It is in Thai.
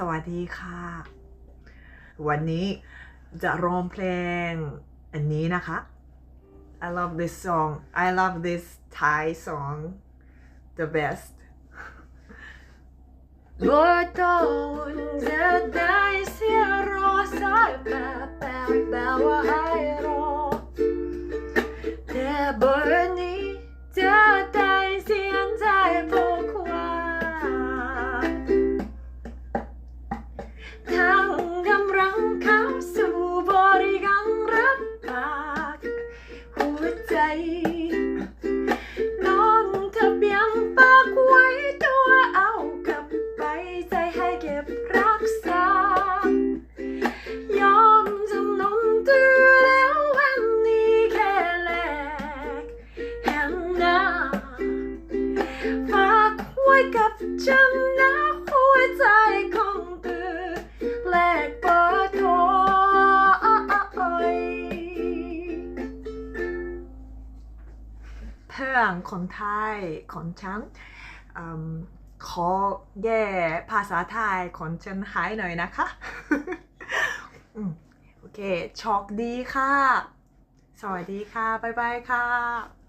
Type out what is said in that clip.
สวัสดีค่ะ วันนี้จะร้องเพลงอันนี้นะคะ I love this song I love this Thai song the best บ่ต้องจะได้เสียรอสายแบบแบบแบบว่า น้องทะเบียนปากไว้ตัวเอากลับไปใจให้เก็บรักษา ยอมจำนนตัวแล้ววันนี้แค่แลกแห่งหน้าฝากไว้กับฉันนะหัวใจของ เพื่อนคนไทยของฉันอขอแย่ภาษาไทยของฉันหายหน่อยนะคะโอเคโชคดีค่ะ สวัสดีค่ะ บ๊ายบายค่ะ